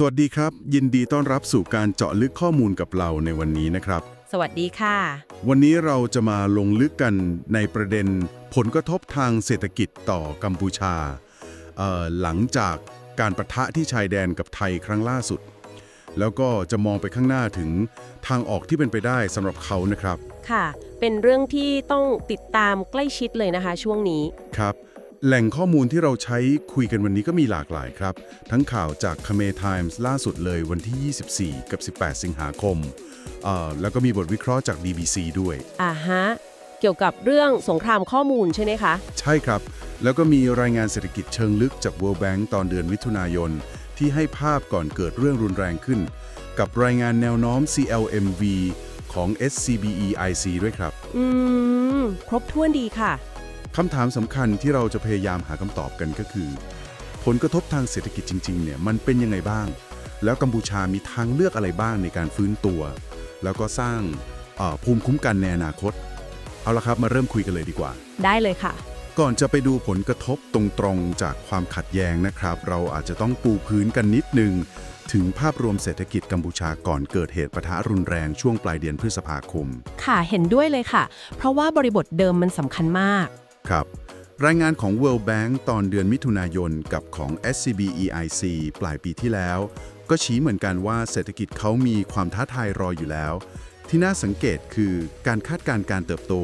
สวัสดีครับ ยินดีต้อนรับสู่การเจาะลึกข้อมูลกับเราในวันนี้นะครับ สวัสดีค่ะ วันนี้เราจะมาลงลึกกันในประเด็นผลกระทบทางเศรษฐกิจต่อกัมพูชาเอ่อหลังจากการประทะที่ชายแดนกับไทยครั้งล่าสุด แล้วก็จะมองไปข้างหน้าถึงทางออกที่เป็นไปได้สำหรับเขานะครับ ค่ะ เป็นเรื่องที่ต้องติดตามใกล้ชิดเลยนะคะ ช่วงนี้ครับ แหล่งข้อมูลที่เราใช้คุยกันวันนี้ก็มีหลากหลายครับ ทั้งข่าวจาก Khmer Times ล่าสุดเลยวันที่ 24 กับ 18 สิงหาคมเอ่อแล้วก็มีบทวิเคราะห์จาก BBC ด้วย อ่าฮะ เกี่ยวกับเรื่องสงครามข้อมูลใช่ไหมคะ ใช่ครับ แล้วก็มีรายงานเศรษฐกิจเชิงลึกจาก World Bank ตอนเดือนมิถุนายน ที่ให้ภาพก่อนเกิดเรื่องรุนแรงขึ้น กับรายงานแนวโน้ม CLMV ของ SCBEIC ด้วยครับ อืม ครบถ้วนดีค่ะ คำถามสำคัญที่เราจะพยายามหาคำตอบกันก็คือ ผลกระทบทางเศรษฐกิจจริงๆเนี่ยมันเป็นยังไงบ้าง แล้วกัมพูชามีทางเลือกอะไรบ้างในการฟื้นตัว แล้วก็สร้างเอ่อภูมิคุ้มกันในอนาคต เอาละครับมาเริ่มคุยกันเลยดีกว่า ได้เลยค่ะ ก่อนจะไปดูผลกระทบตรงๆจากความขัดแย้งนะครับ เราอาจจะต้องปูพื้นกันนิดนึงถึงภาพรวมเศรษฐกิจกัมพูชาก่อนเกิดเหตุปะทะรุนแรงช่วงปลายเดือนพฤษภาคม ค่ะเห็นด้วยเลยค่ะ เพราะว่าบริบทเดิมมันสำคัญมาก ครับ รายงานของ World Bank ตอนเดือนมิถุนายนกับของ SCBEIC ปลายปีที่แล้ว ก็ชี้เหมือนกันว่าเศรษฐกิจเขามีความท้าทายรออยู่แล้ว ที่น่าสังเกตคือการคาดการณ์การเติบโต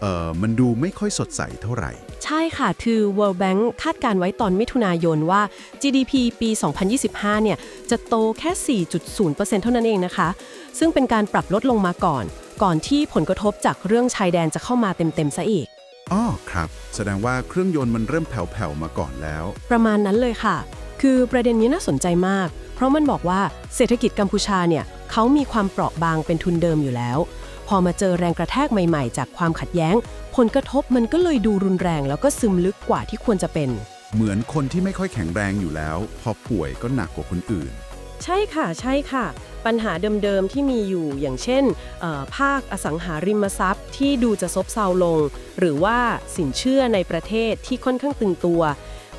เอ่อมันดูไม่ค่อยสดใสเท่าไหร่ ใช่ค่ะ คือ World Bank คาดการไว้ตอนมิถุนายนว่า GDP ปี 2025 เนี่ย จะโตแค่ 4.0%เท่านั้นเองนะคะ ซึ่งเป็นการปรับลดลงมาก่อน ก่อนที่ผลกระทบจากเรื่องชายแดนจะเข้ามาเต็มๆซะอีก อ้อครับ แสดงว่าเครื่องยนต์มันเริ่มแผ่วๆมาก่อนแล้ว ประมาณนั้นเลยค่ะ คือประเด็นนี้น่าสนใจมาก เพราะมันบอกว่าเศรษฐกิจกัมพูชาเนี่ยเขามีความเปราะบางเป็นทุนเดิมอยู่แล้ว พอมาเจอแรงกระแทกใหม่ๆ จากความขัดแย้ง ผลกระทบมันก็เลยดูรุนแรง แล้วก็ซึมลึกกว่าที่ควรจะเป็น เหมือนคนที่ไม่ค่อยแข็งแรงอยู่แล้ว พอป่วยก็หนักกว่าคนอื่น ใช่ค่ะใช่ค่ะ ปัญหาเดิมๆที่มีอยู่อย่างเช่นเอ่อภาคอสังหาริมทรัพย์ที่ดูจะซบเซาลง หรือว่าสินเชื่อในประเทศที่ค่อนข้างตึงตัว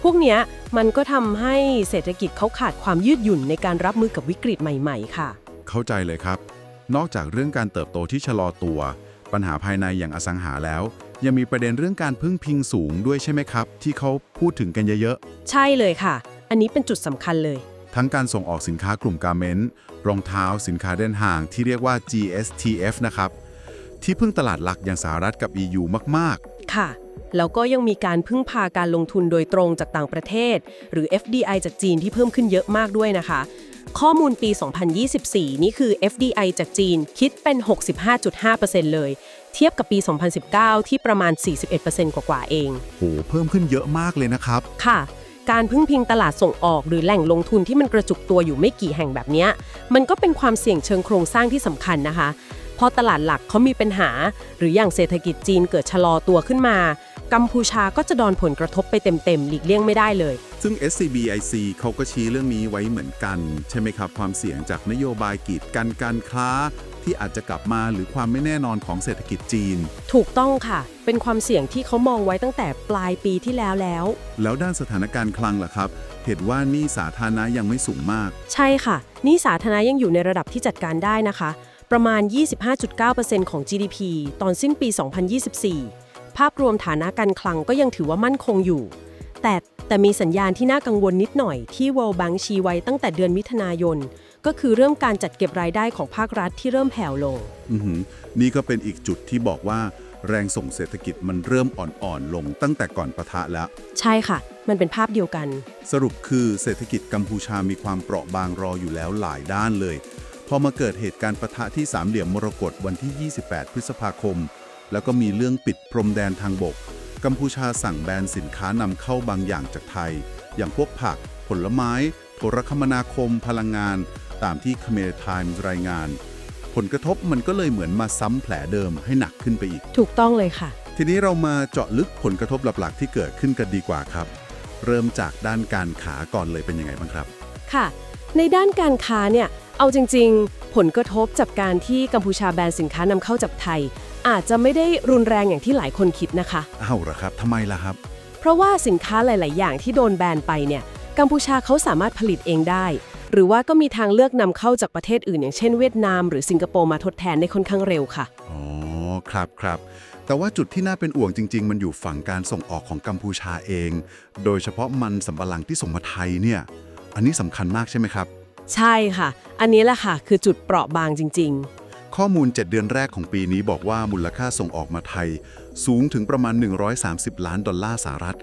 พวกเนี้ยมันก็ทำให้เศรษฐกิจเขาขาดความยืดหยุ่นในการรับมือกับวิกฤตใหม่ ๆ ค่ะ เข้าใจเลยครับ นอกจากเรื่องการเติบโตที่ชะลอตัว ปัญหาภายในอย่างอสังหาแล้ว ยังมีประเด็นเรื่องการพึ่งพิงสูงด้วยใช่ไหมครับ ที่เขาพูดถึงกันเยอะใช่เลยค่ะ อันนี้เป็นจุดสำคัญเลยๆ ทั้งการส่งออกสินค้ากลุ่มการเมนต์รองเท้าสินค้าเดินห่างที่เรียกว่า GSTF นะครับ ที่พึ่งตลาดหลักอย่างสหรัฐกับ EU มากค่ะ แล้วก็ยังมีการพึ่งพาการลงทุนโดยตรงจากต่างประเทศ หรือ FDI จากจีนที่เพิ่มขึ้นเยอะมากด้วยนะคะ ข้อมูลปี 2024 นี่คือ FDI จากจีนคิดเป็น 65.5%เลย เทียบกับปี 2019 ที่ประมาณ 41%กว่าๆเองๆโห เพิ่มขึ้นเยอะมากเลยนะครับ ค่ะ การพึ่งพิงตลาดส่งออก หรือแหล่งลงทุนที่มันกระจุกตัวอยู่ไม่กี่แห่งแบบนี้มันก็เป็นความเสี่ยงเชิงโครงสร้างที่สำคัญนะคะพราะตลาดหลักเขามีปัญหา หรืออย่างเศรษฐกิจจีนเกิดชะลอตัวขึ้นมา กัมพูชาก็จะโดนผลกระทบไปเต็มๆหลีกเลี่ยงไม่ได้เลย ซึ่ง SCBIC เขาก็ชี้เรื่องนี้ไว้เหมือนกัน ใช่ไหมครับ ความเสี่ยงจากนโยบายกีดกันการค้า ที่อาจจะกลับมาหรือความไม่แน่นอนของเศรษฐกิจจีน ถูกต้องค่ะ เป็นความเสี่ยงที่เขามองไว้ตั้งแต่ปลายปีที่แล้วแล้ว แล้วด้านสถานการณ์คลังล่ะครับ เห็นว่าหนี่สาธารณะยังไม่สูงมาก ใช่ค่ะหนี่สาธารณะยังอยู่ในระดับที่จัดการได้นะคะ ประมาณ 25.9%ของ GDP ตอนสิ้นปี 2024 ภาพรวมฐานะการคลังก็ยังถือว่ามั่นคงอยู่ แต่แต่มีสัญญาณที่น่ากังวลนิดหน่อยที่ World Bank ชี้ไว้ตั้งแต่เดือนมิถุนายน ก็คือเรื่องการจัดเก็บรายได้ของภาครัฐที่เริ่มแผ่วลง อือหือนี่ก็เป็นอีกจุดที่บอกว่า แรงส่งเศรษฐกิจมันเริ่มอ่อนๆลงตั้งแต่ก่อนปะทะแล้ว ใช่ค่ะ มันเป็นภาพเดียวกัน สรุปคือเศรษฐกิจกัมพูชามีความเปราะบางรออยู่แล้วหลายด้านเลย พอมาเกิดเหตุการณ์ปะทะที่สามเหลี่ยมมรกตวันที่ 28 พฤษภาคม แล้วก็มีเรื่องปิดพรมแดนทางบก กัมพูชาสั่งแบนสินค้านำเข้าบางอย่างจากไทย อย่างพวกผัก ผลไม้ โทรคมนาคม พลังงาน ตามที่ Khmer Times รายงาน ผลกระทบมันก็เลยเหมือนมาซ้ำแผลเดิมให้หนักขึ้นไปอีก ถูกต้องเลยค่ะ ทีนี้เรามาเจาะลึกผลกระทบหลักๆ ที่เกิดขึ้นกันดีกว่าครับ เริ่มจากด้านการขาก่อนเลยเป็นยังไงบ้างครับ ค่ะ ในด้านการค้าเนี่ย เอาจริง ๆ ผลกระทบจากการที่กัมพูชาแบนสินค้านำเข้าจากไทย อาจจะไม่ได้รุนแรงอย่างที่หลายคนคิดนะคะ อ้าวเหรอครับทำไมล่ะครับ เพราะว่าสินค้าหลาย ๆ อย่างที่โดนแบนไปเนี่ย กัมพูชาเขาสามารถผลิตเองได้ หรือว่าก็มีทางเลือกนำเข้าจากประเทศอื่น อย่างเช่นเวียดนาม หรือสิงคโปร์มาทดแทนได้ค่อนข้างเร็วค่ะ อ๋อ ครับครับ แต่ว่าจุดที่น่าเป็นห่วงจริง ๆ มันอยู่ฝั่งการส่งออกของกัมพูชาเอง โดยเฉพาะมันสำปะหลังที่ส่งมาไทยเนี่ย อันนี้สำคัญมากใช่ไหมครับ ใช่ค่ะ อันนี้แหละค่ะ คือจุดเปราะบางจริงข้อมูล 7 เดือนแรกของปีนี้บอกว่ามูลค่าส่งออกมาไทย สูงถึงประมาณ 130 ล้านดอลลาร์สหรัฐ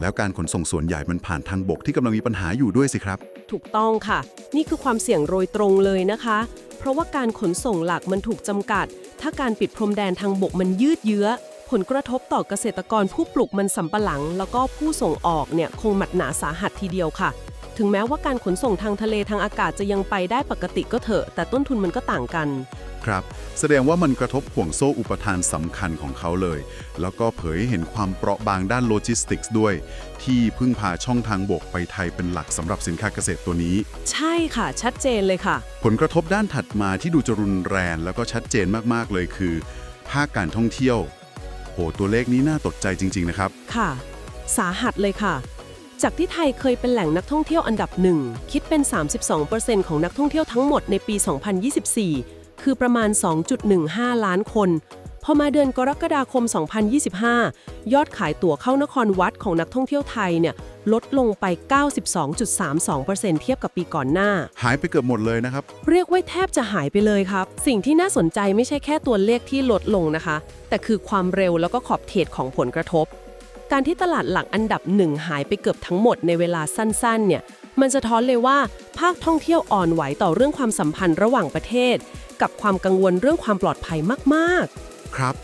แล้วการขนส่งส่วนใหญ่มันผ่านทางบกที่กำลังมีปัญหาอยู่ด้วยสิครับ ถูกต้องค่ะ นี่คือความเสี่ยงโรยตรงเลยนะคะ เพราะว่าการขนส่งหลักมันถูกจำกัด ถ้าการปิดพรมแดนทางบกมันยืดเยื้อ ผลกระทบต่อเกษตรกรผู้ปลูกมันสำปะหลัง แล้วก็ผู้ส่งออกเนี่ยคงหมัดหนาสาหัสทีเดียวค่ะ ถึงแม้ว่าการขนส่งทางทะเลทางอากาศจะยังไปได้ปกติก็เถอะ แต่ต้นทุนมันก็ต่างกัน ครับ แสดงว่ามันกระทบห่วงโซ่อุปทานสำคัญของเขาเลย แล้วก็เผยให้เห็นความเปราะบางด้านโลจิสติกส์ด้วย ที่พึ่งพาช่องทางบกไปไทยเป็นหลักสำหรับสินค้าเกษตรตัวนี้ ใช่ค่ะ ชัดเจนเลยค่ะ ผลกระทบด้านถัดมาที่ดูจะรุนแรงแล้วก็ชัดเจนมากๆเลยคือ ภาคการท่องเที่ยว โหตัวเลขนี้น่าตกใจจริง ๆ นะครับ ค่ะ สาหัสเลยค่ะ จากที่ไทยเคยเป็นแหล่งนักท่องเที่ยวอันดับหนึ่ง คิดเป็น 32%ของนักท่องเที่ยวทั้งหมดในปี 2024 คือประมาณ 2.15 ล้านคน พอมาเดือนกรกฎาคม 2025 ยอดขายตั๋วเข้านครวัดของนักท่องเที่ยวไทยเนี่ยลดลงไป 92.32%เทียบกับปีก่อนหน้า หายไปเกือบหมดเลยนะครับ เรียกว่าแทบจะหายไปเลยครับ สิ่งที่น่าสนใจไม่ใช่แค่ตัวเลขที่ลดลงนะคะ แต่คือความเร็วแล้วก็ขอบเขตของผลกระทบ การที่ตลาดหลักอันดับหนึ่งหายไปเกือบทั้งหมดในเวลาสั้นๆ เนี่ย มันสะท้อนเลยว่า ภาคท่องเที่ยวอ่อนไหวต่อเรื่องความสัมพันธ์ระหว่างประเทศ กับความกังวลเรื่องความปลอดภัยมากๆ ครับ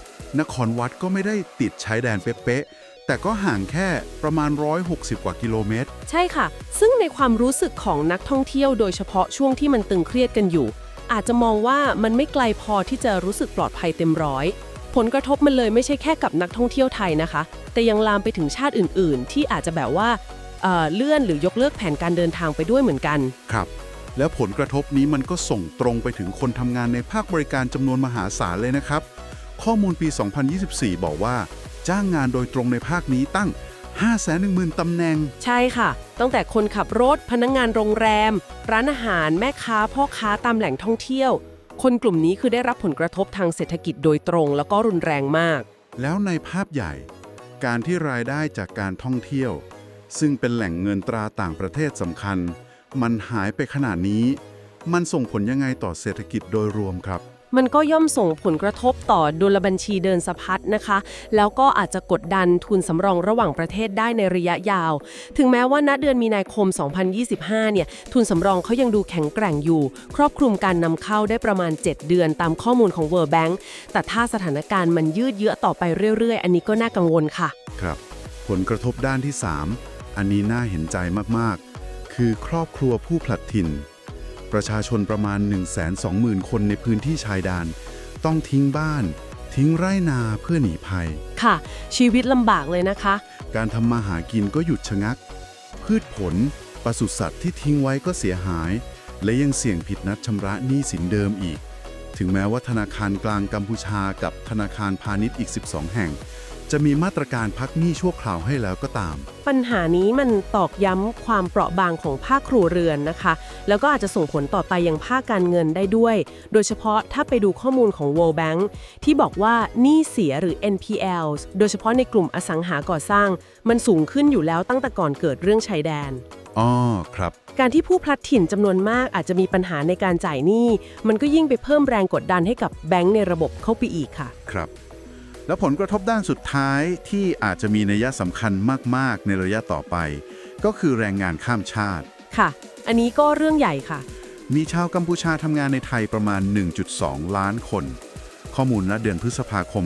นครวัดก็ไม่ได้ติดชายแดนเป๊ะๆแต่ก็ห่างแค่ประมาณ 160 กว่ากิโลเมตร ใช่ค่ะ ซึ่งในความรู้สึกของนักท่องเที่ยวโดยเฉพาะช่วงที่มันตึงเครียดกันอยู่ อาจจะมองว่ามันไม่ไกลพอที่จะรู้สึกปลอดภัยเต็มร้อย ผลกระทบมันเลยไม่ใช่แค่กับนักท่องเที่ยวไทยนะคะ แต่ยังลามไปถึงชาติอื่น ๆ ที่อาจจะแบบว่าเอ่อเลื่อนหรือยกเลิกแผนการเดินทางไปด้วยเหมือนกัน ครับ แล้วผลกระทบนี้มันก็ส่งตรงไปถึงคนทำงานในภาคบริการจำนวนมหาศาลเลยนะครับ ข้อมูลปี 2024 บอกว่า จ้างงานโดยตรงในภาคนี้ตั้ง 510,000ตำแหน่ง ใช่ค่ะ ตั้งแต่คนขับรถ พนักงงานโรงแรม ร้านอาหาร แม่ค้า พ่อค้าตามแหล่งท่องเที่ยว คนกลุ่มนี้คือได้รับผลกระทบทางเศรษฐกิจโดยตรง แล้วก็รุนแรงมาก แล้วในภาพใหญ่ การที่รายได้จากการท่องเที่ยว ซึ่งเป็นแหล่งเงินตราต่างประเทศสำคัญ มันหายไปขนาดนี้ มันส่งผลยังไงต่อเศรษฐกิจโดยรวมครับ มันก็ย่อมส่งผลกระทบต่อดุลบัญชีเดินสะพัดนะคะ แล้วก็อาจจะกดดันทุนสำรองระหว่างประเทศได้ในระยะยาว ถึงแม้ว่าณเดือนมีนาคม 2025 เนี่ย ทุนสำรองเขายังดูแข็งแกร่งอยู่ ครอบคลุมการนำเข้าได้ประมาณ 7 เดือนตามข้อมูลของ World Bank แต่ถ้าสถานการณ์มันยืดเยื้อต่อไปเรื่อย ๆ อันนี้ก็น่ากังวลค่ะ ครับ ผลกระทบด้านที่ 3 อันนี้น่าเห็นใจมากๆ คือครอบครัวผู้ผลัดถิ่น ประชาชนประมาณ 120,000 คนในพื้นที่ชายแดนต้องทิ้งบ้าน ทิ้งไร่นาเพื่อหนีภัย ค่ะ ชีวิตลำบากเลยนะคะ การทำมาหากินก็หยุดชะงัก พืชผลปศุสัตว์ที่ทิ้งไว้ก็เสียหาย และยังเสี่ยงผิดนัดชำระหนี้สินเดิมอีก ถึงแม้ว่าธนาคารกลางกัมพูชากับธนาคารพาณิชย์อีก 12 แห่ง จะมีมาตรการพักหนี้ชั่วคราวให้แล้วก็ตาม ปัญหานี้มันตอกย้ำความเปราะบางของภาคครัวเรือนนะคะ แล้วก็อาจจะส่งผลต่อไปยังภาคการเงินได้ด้วย โดยเฉพาะถ้าไปดูข้อมูลของ World Bank ที่บอกว่าหนี้เสียหรือ NPL โดยเฉพาะในกลุ่มอสังหาก่อสร้าง มันสูงขึ้นอยู่แล้วตั้งแต่ก่อนเกิดเรื่องชายแดนอ๋อครับ การที่ผู้พลัดถิ่นจำนวนมากอาจจะมีปัญหาในการจ่ายหนี้ มันก็ยิ่งไปเพิ่มแรงกดดันให้กับแบงก์ในระบบเข้าไปอีกค่ะ ครับ แล้วผลกระทบด้านสุดท้ายที่อาจจะมีนัยสำคัญมากๆ ในระยะต่อไป ก็คือแรงงานข้ามชาติ ค่ะ อันนี้ก็เรื่องใหญ่ค่ะ มีชาวกัมพูชาทำงานในไทยประมาณ 1.2 ล้านคน ข้อมูลณเดือนพฤษภาคม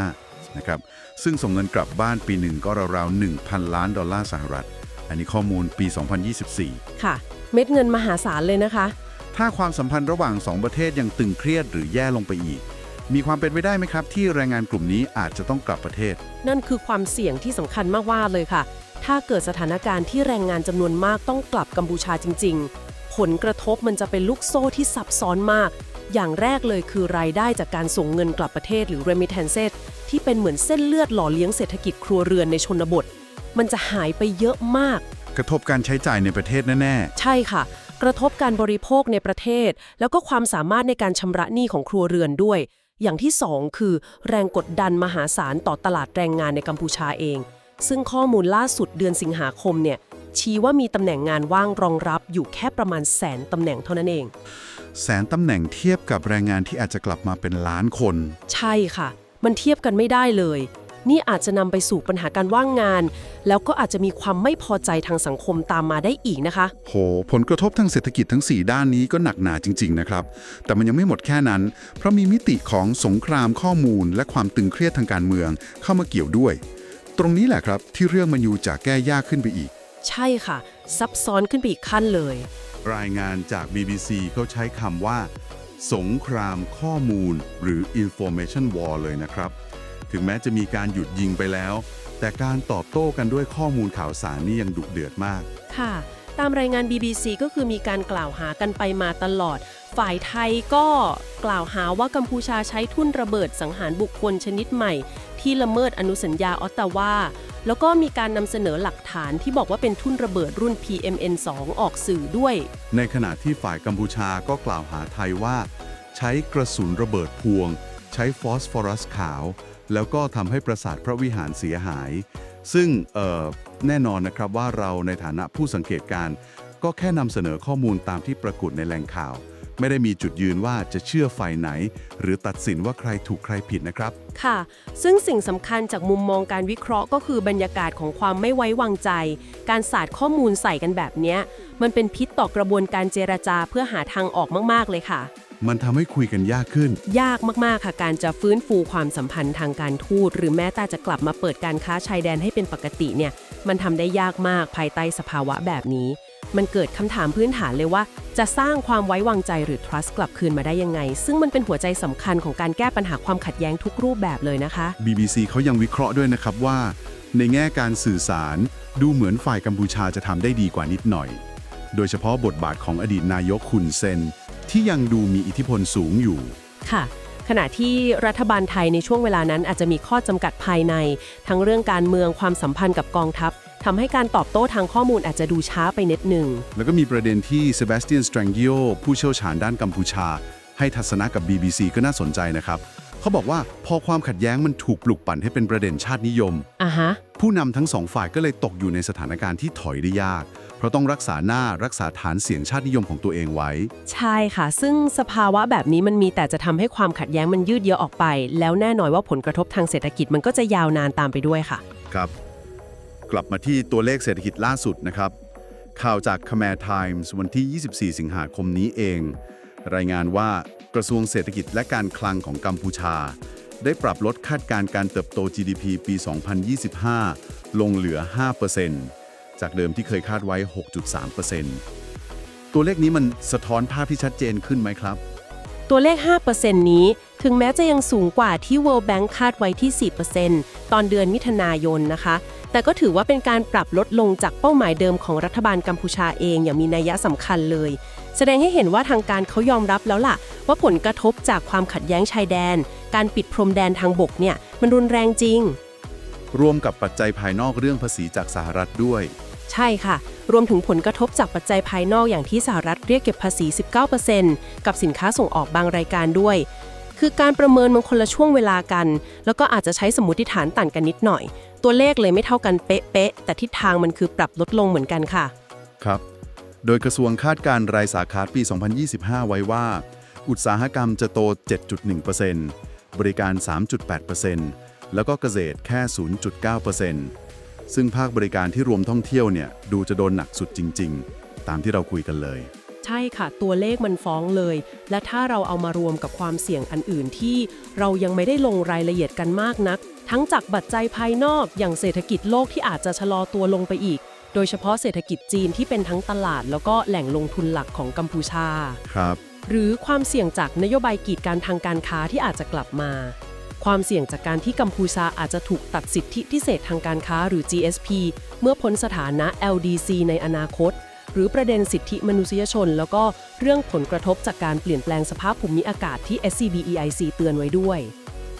2025 นะครับ ซึ่งส่งเงินกลับบ้านปีหนึ่งก็ราวๆ 1,000 ล้านดอลลาร์สหรัฐ อันนี้ข้อมูลปี 2024 ค่ะ เม็ดเงินมหาศาลเลยนะคะ ถ้าความสัมพันธ์ระหว่าง 2 ประเทศยังตึงเครียดหรือแย่ลงไปอีก มีความเป็นไปได้ไหมครับ ที่แรงงานกลุ่มนี้อาจจะต้องกลับประเทศ นั่นคือความเสี่ยงที่สำคัญมากว่าเลยค่ะ ถ้าเกิดสถานการณ์ที่แรงงานจำนวนมากต้องกลับกัมพูชาจริง ๆ ผลกระทบมันจะเป็นลูกโซ่ที่ซับซ้อนมาก อย่างแรกเลยคือรายได้จากการส่งเงินกลับประเทศหรือ remittances ที่เป็นเหมือนเส้นเลือดหล่อเลี้ยงเศรษฐกิจครัวเรือนในชนบท มันจะหายไปเยอะมาก กระทบการใช้จ่ายในประเทศแน่ใช่ค่ะ กระทบการบริโภคในประเทศ แล้วก็ความสามารถในการชำระหนี้ของครัวเรือนด้วย อย่างที่สองคือ แรงกดดันมหาศาลต่อตลาดแรงงานในกัมพูชาเอง ซึ่งข้อมูลล่าสุดเดือนสิงหาคมเนี่ยชี้ว่ามีตำแหน่งงานว่างรองรับอยู่แค่ประมาณแสนตำแหน่งเท่านั้นเอง แสนตำแหน่งเทียบกับแรงงานที่อาจจะกลับมาเป็นล้านคน ใช่ค่ะ มันเทียบกันไม่ได้เลย นี่อาจจะนำไปสู่ปัญหาการว่างงาน แล้วก็อาจจะมีความไม่พอใจทางสังคมตามมาได้อีกนะคะ โห ผลกระทบทางเศรษฐกิจทั้ง 4 ด้านนี้ก็หนักหนาจริง ๆ นะครับ แต่มันยังไม่หมดแค่นั้น เพราะมีมิติของสงครามข้อมูล และความตึงเครียดทางการเมืองเข้ามาเกี่ยวด้วย ตรงนี้แหละครับที่เรื่องมันอยู่จะแก้ยากขึ้นไปอีก ใช่ค่ะ ซับซ้อนขึ้นไปอีกขั้นเลย รายงานจาก BBC เขาใช้คำว่า สงครามข้อมูล หรือ information war เลยนะครับ ถึงแม้จะมีการหยุดยิงไปแล้ว แต่การตอบโต้กันด้วยข้อมูลข่าวสารนี่ยังดุเดือดมาก ค่ะ ตามรายงาน BBC ก็คือมีการกล่าวหากันไปมาตลอด ฝ่ายไทยก็กล่าวหาว่ากัมพูชาใช้ทุ่นระเบิดสังหารบุคคลชนิดใหม่ ที่ละเมิดอนุสัญญาออตตาวาแล้วก็มีการนำเสนอหลักฐานที่บอกว่าเป็นทุ่นระเบิดรุ่น PMN2 ออกสื่อด้วย ในขณะที่ฝ่ายกัมพูชาก็กล่าวหาไทยว่า ใช้กระสุนระเบิดพวง ใช้ฟอสฟอรัสขาว แล้วก็ทำให้ปราสาทพระวิหารเสียหาย ซึ่งแน่นอนนะครับว่าเราในฐานะผู้สังเกตการ ก็แค่นำเสนอข้อมูลตามที่ปรากฏในแหล่งข่าว ไม่ได้มีจุดยืนว่าจะเชื่อฝ่ายไหน หรือตัดสินว่าใครถูกใครผิดนะครับ ค่ะ ซึ่งสิ่งสำคัญจากมุมมองการวิเคราะห์ก็คือบรรยากาศของความไม่ไว้วางใจ การสาดข้อมูลใส่กันแบบเนี้ยมันเป็นพิษต่อกระบวนการเจรจาเพื่อหาทางออกมาก ๆ เลยค่ะ มันทำให้คุยกันยากขึ้น ยากมาก ๆ ค่ะ การจะฟื้นฟูความสัมพันธ์ทางการทูต หรือแม้แต่จะกลับมาเปิดการค้าชายแดนให้เป็นปกติเนี่ย มันทำได้ยากมากภายใต้สภาวะแบบนี้ มันเกิดคำถามพื้นฐานเลยว่า จะสร้างความไว้วางใจหรือ trust กลับคืนมาได้ยังไง ซึ่งมันเป็นหัวใจสำคัญของการแก้ปัญหาความขัดแย้งทุกรูปแบบเลยนะคะ BBC เขายังวิเคราะห์ด้วยนะครับว่า ในแง่การสื่อสาร ดูเหมือนฝ่ายกัมพูชาจะทำได้ดีกว่านิดหน่อย โดยเฉพาะบทบาทของอดีตนายกคุนเซน ที่ยังดูมีอิทธิพลสูงอยู่ ค่ะ ขณะที่รัฐบาลไทยในช่วงเวลานั้นอาจจะมีข้อจำกัดภายใน ทั้งเรื่องการเมืองความสัมพันธ์กับกองทัพทำให้การตอบโต้ทางข้อมูลอาจจะดูช้าไปนิดหนึ่ง แล้วก็มีประเด็นที่เซบาสเตียนสแตรงกิโอผู้เชี่ยวชาญด้านกัมพูชา ให้ทัศนะกับ BBC ก็น่าสนใจนะครับ เขาบอกว่าพอความขัดแย้งมันถูกปลุกปั่นให้เป็นประเด็นชาตินิยม อะฮะ ผู้นำทั้งสองฝ่ายก็เลยตกอยู่ในสถานการณ์ที่ถอยได้ยาก เพราะต้องรักษาหน้ารักษาฐานเสียงชาตินิยมของตัวเองไว้ ใช่ค่ะ ซึ่งสภาวะแบบนี้มันมีแต่จะทำให้ความขัดแย้งมันยืดเยื้อออกไป แล้วแน่นอนว่าผลกระทบทางเศรษฐกิจมันก็จะยาวนานตามไปด้วยค่ะ ครับ กลับมาที่ตัวเลขเศรษฐกิจล่าสุดนะครับ ข่าวจาก Khmer Times วันที่ 24 สิงหาคมนี้เอง รายงานว่ากระทรวงเศรษฐกิจและการคลังของกัมพูชา ได้ปรับลดคาดการณ์การเติบโต GDP ปี 2025 ลงเหลือ 5%จากเดิมที่เคยคาดไว้ 6.3%ตัวเลขนี้มันสะท้อนภาพที่ชัดเจนขึ้นไหมครับ ตัวเลข 5%นี้ถึงแม้จะยังสูงกว่าที่ World Bank คาดไว้ที่ 4%ตอนเดือนมิถุนายนนะคะ แต่ก็ถือว่าเป็นการปรับลดลงจากเป้าหมายเดิมของรัฐบาลกัมพูชาเองอย่างมีนัยสำคัญเลย แสดงให้เห็นว่าทางการเขายอมรับแล้วล่ะ ว่าผลกระทบจากความขัดแย้งชายแดน การปิดพรมแดนทางบกเนี่ยมันรุนแรงจริง รวมกับปัจจัยภายนอกเรื่องภาษีจากสหรัฐด้วย ใช่ค่ะ รวมถึงผลกระทบจากปัจจัยภายนอกอย่างที่สหรัฐเรียกเก็บภาษี 19%กับสินค้าส่งออกบางรายการด้วย คือการประเมินมันคนละช่วงเวลากัน แล้วก็อาจจะใช้สมมติฐานต่างกันนิดหน่อย ตัวเลขเลยไม่เท่ากันเป๊ะๆแต่ทิศทางมันคือปรับลดลงเหมือนกันค่ะ ครับ โดยกระทรวงคาดการณ์รายสาขาปี 2025 ไว้ว่า อุตสาหกรรมจะโต 7.1%บริการ 3.8%แล้วก็เกษตรแค่ 0.9%ซึ่งภาคบริการที่รวมท่องเที่ยวเนี่ยดูจะโดนหนักสุดจริง ๆ ตามที่เราคุยกันเลย ใช่ค่ะ ตัวเลขมันฟ้องเลย และถ้าเราเอามารวมกับความเสี่ยงอันอื่นที่ เรายังไม่ได้ลงรายละเอียดกันมากนัก ทั้งจากปัจจัยภายนอกอย่างเศรษฐกิจโลกที่อาจจะชะลอตัวลงไปอีก โดยเฉพาะเศรษฐกิจจีนที่เป็นทั้งตลาด แล้วก็แหล่งลงทุนหลักของกัมพูชา ครับ หรือความเสี่ยงจากนโยบายกีดการทางการค้าที่อาจจะกลับมาความเสี่ยงจากการที่กัมพูชาอาจจะถูกตัดสิทธิพิเศษทางการค้าหรือ GSP เมื่อพ้นสถานะ LDC ในอนาคต หรือประเด็นสิทธิมนุษยชน แล้วก็เรื่องผลกระทบจากการเปลี่ยนแปลงสภาพภูมิอากาศที่ SCBEIC เตือนไว้ด้วย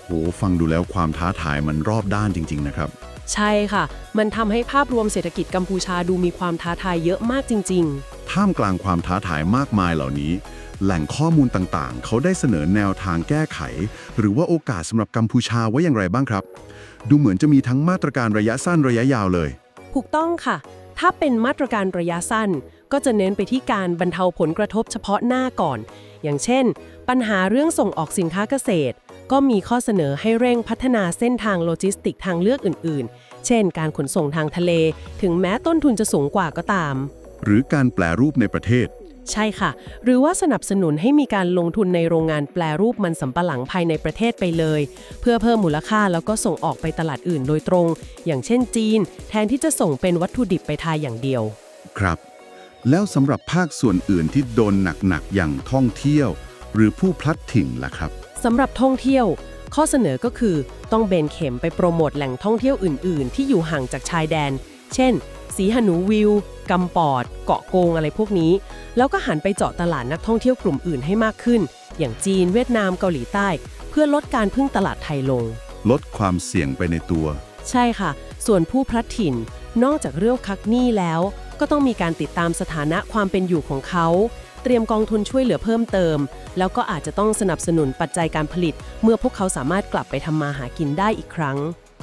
โหฟังดูแล้วความท้าทายมันรอบด้านจริง ๆ นะครับ ใช่ค่ะ มันทำให้ภาพรวมเศรษฐกิจกัมพูชาดูมีความท้าทายเยอะมากจริงท่ามกลางความท้าทายมากมายเหล่านี้ แหล่งข้อมูลต่างๆ เขาได้เสนอแนวทางแก้ไข หรือว่าโอกาสสำหรับกัมพูชาไว้อย่างไรบ้างครับ ดูเหมือนจะมีทั้งมาตรการระยะสั้นระยะยาวเลยๆถูกต้องค่ะ ถ้าเป็นมาตรการระยะสั้น ก็จะเน้นไปที่การบรรเทาผลกระทบเฉพาะหน้าก่อน อย่างเช่น ปัญหาเรื่องส่งออกสินค้าเกษตร ก็มีข้อเสนอให้เร่งพัฒนาเส้นทางโลจิสติกทางเลือกอื่น ๆ เช่น การขนส่งทางทะเล ถึงแม้ต้นทุนจะสูงกว่าก็ตาม หรือการแปลรูปในประเทศ ใช่ค่ะ หรือว่าสนับสนุนให้มีการลงทุนในโรงงานแปลรูปมันสำปะหลังภายในประเทศไปเลย เพื่อเพิ่มมูลค่าแล้วก็ส่งออกไปตลาดอื่นโดยตรง อย่างเช่นจีน แทนที่จะส่งเป็นวัตถุดิบไปไทยอย่างเดียว ครับ แล้วสำหรับภาคส่วนอื่นที่โดนหนักๆอย่างท่องเที่ยว หรือผู้พลัดถิ่นล่ะครับสำหรับท่องเที่ยว ข้อเสนอก็คือต้องเบนเข็มไปโปรโมทแหล่งท่องเที่ยวอื่น ๆ ที่อยู่ห่างจากชายแดน เช่น สีหนูวิวกำปอด เกาะโกงอะไรพวกนี้ แล้วก็หันไปเจาะตลาดนักท่องเที่ยวกลุ่มอื่นให้มากขึ้น อย่างจีนเวียดนามเกาหลีใต้ เพื่อลดการพึ่งตลาดไทยลง ลดความเสี่ยงไปในตัว ใช่ค่ะ ส่วนผู้พลัดถิ่น นอกจากเรื่องคักหนี้แล้ว ก็ต้องมีการติดตามสถานะความเป็นอยู่ของเขา เตรียมกองทุนช่วยเหลือเพิ่มเติม แล้วก็อาจจะต้องสนับสนุนปัจจัยการผลิต เมื่อพวกเขาสามารถกลับไปทำมาหากินได้อีกครั้ง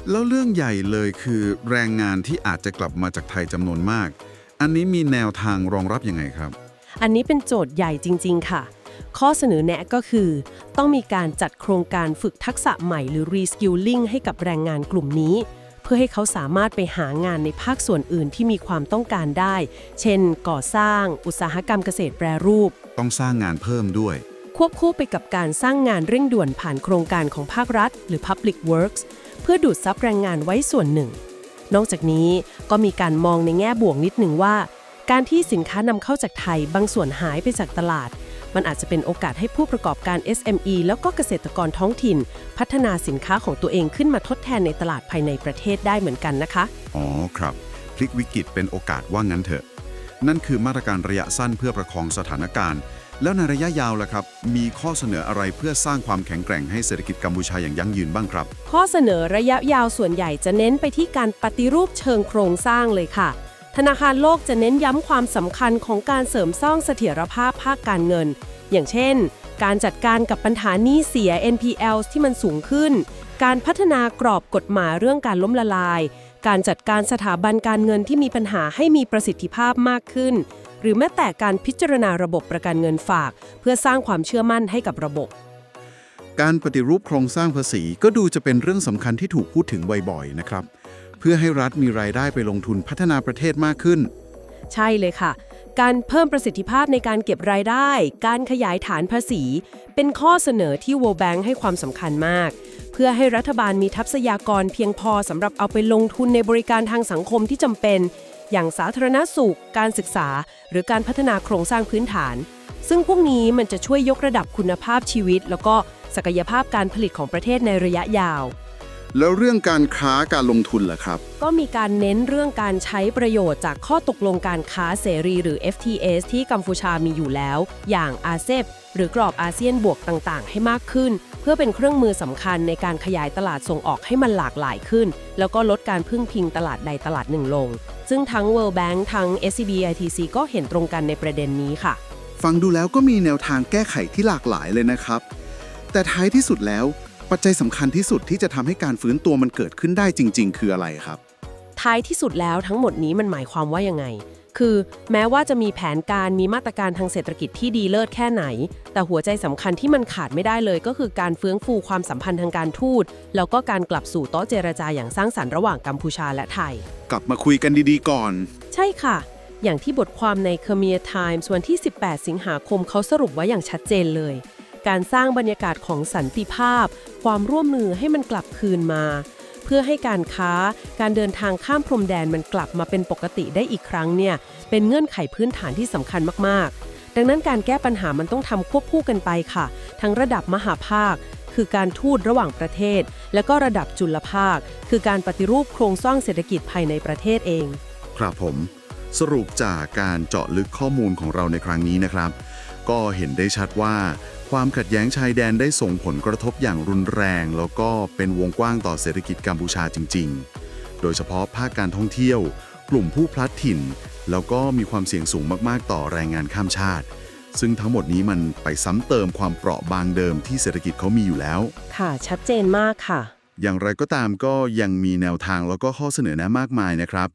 แล้วเรื่องใหญ่เลยคือแรงงานที่อาจจะกลับมาจากไทยจำนวนมาก อันนี้มีแนวทางรองรับยังไงครับ อันนี้เป็นโจทย์ใหญ่จริง ๆ ค่ะ ข้อเสนอแนะก็คือ ต้องมีการจัดโครงการฝึกทักษะใหม่หรือ reskilling ให้กับแรงงานกลุ่มนี้ เพื่อให้เขาสามารถไปหางานในภาคส่วนอื่นที่มีความต้องการได้ เช่น ก่อสร้าง อุตสาหกรรมเกษตรแปรรูป ต้องสร้างงานเพิ่มด้วย ควบคู่ไปกับการสร้างงานเร่งด่วนผ่านโครงการของภาครัฐ หรือ Public Works เพื่อดูดซับแรงงานไว้ส่วนหนึ่ง นอกจากนี้ก็มีการมองในแง่บวกนิดหนึ่งว่า การที่สินค้านำเข้าจากไทยบางส่วนหายไปจากตลาด มันอาจจะเป็นโอกาสให้ผู้ประกอบการ SME แล้วก็เกษตรกรท้องถิ่น พัฒนาสินค้าของตัวเองขึ้นมาทดแทนในตลาดภายในประเทศได้เหมือนกันนะคะ อ๋อครับพลิกวิกฤตเป็นโอกาสว่างั้นเถอะ นั่นคือมาตรการระยะสั้นเพื่อประคองสถานการณ์ แล้วในระยะยาวล่ะครับ มีข้อเสนออะไรเพื่อสร้างความแข็งแกร่งให้เศรษฐกิจกัมพูชาอย่างยั่งยืนบ้างครับ ข้อเสนอระยะยาวส่วนใหญ่จะเน้นไปที่การปฏิรูปเชิงโครงสร้างเลยค่ะ ธนาคารโลกจะเน้นย้ำความสำคัญของการเสริมสร้างเสถียรภาพภาคการเงิน อย่างเช่น การจัดการกับปัญหาหนี้เสีย NPL ที่มันสูงขึ้น การพัฒนากรอบกฎหมายเรื่องการล้มละลาย การจัดการสถาบันการเงินที่มีปัญหาให้มีประสิทธิภาพมากขึ้น หรือแม้แต่การพิจารณาระบบประกันเงินฝาก เพื่อสร้างความเชื่อมั่นให้กับระบบ การปฏิรูปโครงสร้างภาษีก็ดูจะเป็นเรื่องสำคัญที่ถูกพูดถึงบ่อยๆนะครับ เพื่อให้รัฐมีรายได้ไปลงทุนพัฒนาประเทศมากขึ้น ใช่เลยค่ะ การเพิ่มประสิทธิภาพในการเก็บรายได้ การขยายฐานภาษี เป็นข้อเสนอที่ World Bank ให้ความสำคัญมากเพื่อให้รัฐบาลมีทรัพยากรเพียงพอสำหรับเอาไปลงทุนในบริการทางสังคมที่จำเป็น อย่างสาธารณสุข การศึกษา หรือการพัฒนาโครงสร้างพื้นฐาน ซึ่งพวกนี้มันจะช่วยยกระดับคุณภาพชีวิต แล้วก็ศักยภาพการผลิตของประเทศในระยะยาว แล้วเรื่องการค้าการลงทุนล่ะครับ ก็มีการเน้นเรื่องการใช้ประโยชน์จากข้อตกลงการค้าเสรีหรือ FTAs ที่กัมพูชามีอยู่แล้ว อย่างอาเซบ หรือกรอบอาเซียนบวกต่างๆ ให้มากขึ้น เพื่อเป็นเครื่องมือสำคัญในการขยายตลาดส่งออกให้มันหลากหลายขึ้น แล้วก็ลดการพึ่งพิงตลาดใดตลาดหนึ่งลง ซึ่งทั้ง World Bank ทั้ง SCB ITC ก็เห็นตรงกันในประเด็นนี้ค่ะ ฟังดูแล้วก็มีแนวทางแก้ไขที่หลากหลายเลยนะครับ แต่ท้ายที่สุดแล้ว ปัจจัยสำคัญที่สุดที่จะทำให้การฟื้นตัวมันเกิดขึ้นได้จริง ๆ คืออะไรครับท้ายที่สุดแล้วทั้งหมดนี้มันหมายความว่ายังไง คือแม้ว่าจะมีแผนการมีมาตรการทางเศรษฐกิจที่ดีเลิศแค่ไหน แต่หัวใจสำคัญที่มันขาดไม่ได้เลย ก็คือการเฟื้องฟูความสัมพันธ์ทางการทูต แล้วก็การกลับสู่โต๊ะเจรจาอย่างสร้างสรรค์ระหว่างกัมพูชาและไทย กลับมาคุยกันดีๆ ก่อน ใช่ค่ะ อย่างที่บทความใน Khmer Times วันที่ 18 สิงหาคมเขาสรุปไว้อย่างชัดเจนเลย การสร้างบรรยากาศของสันติภาพ ความร่วมมือให้มันกลับคืนมา เพื่อให้การค้าการเดินทางข้ามพรมแดนมันกลับมาเป็นปกติได้อีกครั้งเนี่ยเป็นเงื่อนไขพื้นฐานที่สำคัญมากๆ ดังนั้นการแก้ปัญหามันต้องทำควบคู่กันไปค่ะ ทั้งระดับมหาภาค คือการทูตระหว่างประเทศ และก็ระดับจุลภาค คือการปฏิรูปโครงสร้างเศรษฐกิจภายในประเทศเอง ครับผม สรุปจากการเจาะลึกข้อมูลของเราในครั้งนี้นะครับ ก็เห็นได้ชัดว่า ความขัดแย้งชายแดนได้ส่งผลกระทบอย่างรุนแรง แล้วก็เป็นวงกว้างต่อเศรษฐกิจกัมพูชาจริง ๆ โดยเฉพาะภาคการท่องเที่ยว กลุ่มผู้พลัดถิ่น แล้วก็มีความเสี่ยงสูงมากๆ ต่อแรงงานข้ามชาติ ซึ่งทั้งหมดนี้มันไปซ้ำเติมความเปราะบางเดิมที่เศรษฐกิจเขามีอยู่แล้ว ค่ะ ชัดเจนมากค่ะ อย่างไรก็ตามก็ยังมีแนวทางแล้วก็ข้อเสนอแนะมากมายนะครับ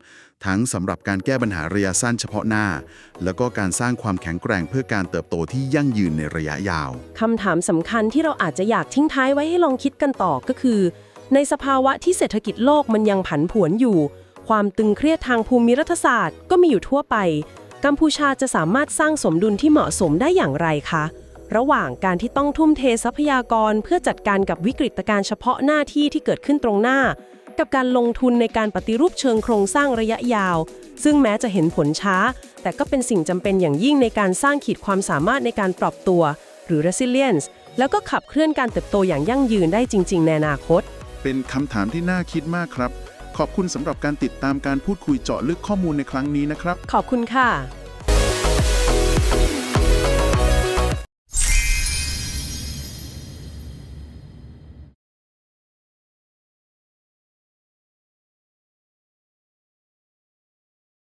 ทั้งสำหรับการแก้ปัญหาระยะสั้นเฉพาะหน้า แล้วก็การสร้างความแข็งแกร่งเพื่อการเติบโตที่ยั่งยืนในระยะยาว คำถามสำคัญที่เราอาจจะอยากทิ้งท้ายไว้ให้ลองคิดกันต่อก็คือ ในสภาวะที่เศรษฐกิจโลกมันยังผันผวนอยู่ ความตึงเครียดทางภูมิรัฐศาสตร์ ก็มีอยู่ทั่วไป กัมพูชาจะสามารถสร้างสมดุลที่เหมาะสมได้อย่างไรคะ ระหว่างการที่ต้องทุ่มเททรัพยากรเพื่อจัดการกับวิกฤตการณ์เฉพาะหน้าที่ที่เกิดขึ้นตรงหน้า กับการลงทุนในการปฏิรูปเชิงโครงสร้างระยะยาว ซึ่งแม้จะเห็นผลช้า แต่ก็เป็นสิ่งจำเป็นอย่างยิ่งในการสร้างขีดความสามารถในการปรับตัว หรือ resilience แล้วก็ขับเคลื่อนการเติบโตอย่างยั่งยืนได้จริง ๆ ในอนาคต เป็นคำถามที่น่าคิดมากครับ ขอบคุณสำหรับการติดตามการพูดคุยเจาะลึกข้อมูลในครั้งนี้นะครับ ขอบคุณค่ะ